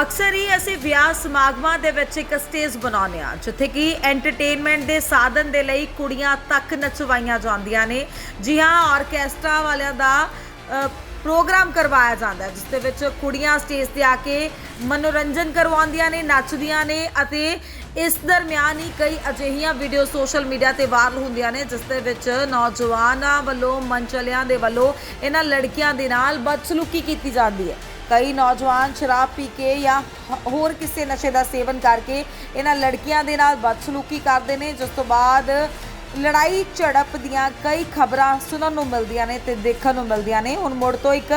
ਅਕਸਰ ਹੀ ਅਸੀਂ ਵਿਆਹ ਸਮਾਗਮਾਂ ਦੇ ਵਿੱਚ ਇੱਕ ਸਟੇਜ ਬਣਾਉਂਦੇ ਆ ਜਿੱਥੇ ਕਿ ਐਂਟਰਟੇਨਮੈਂਟ ਦੇ ਸਾਧਨ ਦੇ ਲਈ ਕੁੜੀਆਂ ਤੱਕ ਨਚਵਾਈਆਂ ਜਾਂਦੀਆਂ ਨੇ। ਜੀ ਹਾਂ ਆਰਕੈਸਟਰਾ ਵਾਲਿਆਂ ਦਾ ਅ, ਪ੍ਰੋਗਰਾਮ ਕਰਵਾਇਆ ਜਾਂਦਾ ਹੈ ਜਿਸ ਦੇ ਵਿੱਚ ਕੁੜੀਆਂ ਸਟੇਜ ਤੇ ਆ ਕੇ ਮਨੋਰੰਜਨ ਕਰਵਾਉਂਦੀਆਂ ਨੇ ਨੱਚਦੀਆਂ ਨੇ ਅਤੇ ਇਸ ਦਰਮਿਆਨ ਹੀ ਕਈ ਅਜਿਹੀਆਂ ਵੀਡੀਓ ਸੋਸ਼ਲ ਮੀਡੀਆ ਤੇ ਵਾਇਰਲ ਹੁੰਦੀਆਂ ਨੇ ਜਿਸ ਦੇ ਵਿੱਚ ਨੌਜਵਾਨਾਂ ਵੱਲੋਂ ਮੰਚਲਿਆਂ ਦੇ ਵੱਲੋਂ ਇਹਨਾਂ ਲੜਕੀਆਂ ਦੇ ਨਾਲ ਬਦਸਲੂਕੀ ਕੀਤੀ ਜਾਂਦੀ ਹੈ। ਕਈ ਨੌਜਵਾਨ ਸ਼ਰਾਬ ਪੀ ਕੇ ਜਾਂ ਹੋਰ ਕਿਸੇ ਨਸ਼ੇ ਦਾ ਸੇਵਨ ਕਰਕੇ ਇਹਨਾਂ ਲੜਕੀਆਂ ਦੇ ਨਾਲ ਬਦਸਲੂਕੀ ਕਰਦੇ ਨੇ, ਜਿਸ ਤੋਂ ਬਾਅਦ ਲੜਾਈ ਝੜਪ ਦੀਆਂ ਕਈ ਖਬਰਾਂ ਸੁਣਨ ਨੂੰ ਮਿਲਦੀਆਂ ਨੇ ਤੇ ਦੇਖਣ ਨੂੰ ਮਿਲਦੀਆਂ ਨੇ। ਹੁਣ ਮੁੜ ਤੋਂ ਇੱਕ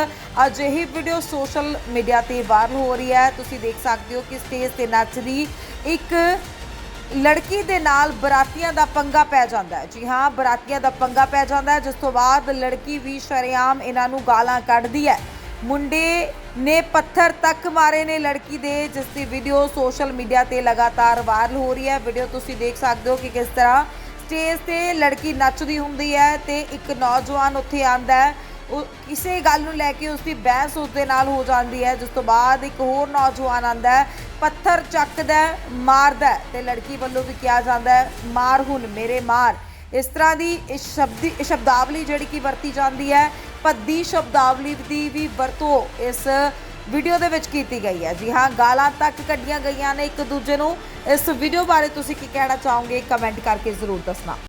ਅਜਿਹੀ ਵੀਡੀਓ ਸੋਸ਼ਲ ਮੀਡੀਆ ਤੇ ਵਾਇਰਲ ਹੋ ਰਹੀ ਹੈ। ਤੁਸੀਂ ਦੇਖ ਸਕਦੇ ਹੋ ਕਿ ਸਟੇਜ ਤੇ ਨੱਚਦੀ ਇੱਕ ਲੜਕੀ ਦੇ ਨਾਲ ਬਰਾਤੀਆਂ ਦਾ ਪੰਗਾ ਪੈ ਜਾਂਦਾ ਹੈ। ਜੀ ਹਾਂ, ਬਰਾਤੀਆਂ ਦਾ ਪੰਗਾ ਪੈ ਜਾਂਦਾ ਹੈ, ਜਿਸ ਤੋਂ ਬਾਅਦ ਲੜਕੀ ਵੀ ਸ਼ਰੇਆਮ ਇਹਨਾਂ ਨੂੰ ਗਾਲਾਂ ਕੱਢਦੀ ਹੈ। ਮੁੰਡੇ ਨੇ ਪੱਥਰ ਤੱਕ ਮਾਰੇ ਨੇ ਲੜਕੀ ਦੇ, ਜਿਸ ਦੀ ਵੀਡੀਓ ਸੋਸ਼ਲ ਮੀਡੀਆ ਤੇ ਲਗਾਤਾਰ ਵਾਇਰਲ ਹੋ ਰਹੀ ਹੈ। ਵੀਡੀਓ ਤੁਸੀਂ ਦੇਖ ਸਕਦੇ ਹੋ ਕਿ ਕਿਸ ਤਰ੍ਹਾਂ ਸਟੇਜ ਤੇ ਲੜਕੀ ਨੱਚਦੀ ਹੁੰਦੀ ਹੈ ਤੇ ਇੱਕ ਨੌਜਵਾਨ ਉੱਥੇ ਆਂਦਾ ਹੈ। ਉਹ ਕਿਸੇ ਗੱਲ ਨੂੰ ਲੈ ਕੇ ਉਸ ਦੀ ਬਹਿਸ ਉਸ ਦੇ ਨਾਲ ਹੋ ਜਾਂਦੀ ਹੈ, ਜਿਸ ਤੋਂ ਬਾਅਦ ਇੱਕ ਹੋਰ ਨੌਜਵਾਨ ਆਂਦਾ ਹੈ, ਪੱਥਰ ਚੱਕਦਾ ਮਾਰਦਾ ਹੈ ਤੇ ਲੜਕੀ ਵੱਲੋਂ ਵੀ ਕਿਹਾ ਜਾਂਦਾ ਹੈ, ਮਾਰ ਹੁਣ ਮੇਰੇ ਮਾਰ। ਇਸ ਤਰ੍ਹਾਂ ਦੀ ਸ਼ਬਦੀ ਸ਼ਬਦਾਵਲੀ ਜਿਹੜੀ ਕਿ ਵਰਤੀ ਜਾਂਦੀ ਹੈ ਭੱਦੀ ਸ਼ਬਦਾਵਲੀ ਦੀ ਵੀ ਵਰਤੋਂ ਇਸ ਵੀਡੀਓ ਦੇ ਵਿੱਚ ਕੀਤੀ ਗਈ ਹੈ। ਜੀ ਹਾਂ, ਗਾਲਾਂ ਤੱਕ ਕੱਢੀਆਂ ਗਈਆਂ ਨੇ ਇੱਕ ਦੂਜੇ ਨੂੰ। ਇਸ ਵੀਡੀਓ ਬਾਰੇ ਤੁਸੀਂ ਕੀ ਕਹਿਣਾ ਚਾਹੋਗੇ? ਕਮੈਂਟ ਕਰਕੇ ਜ਼ਰੂਰ ਦੱਸਣਾ।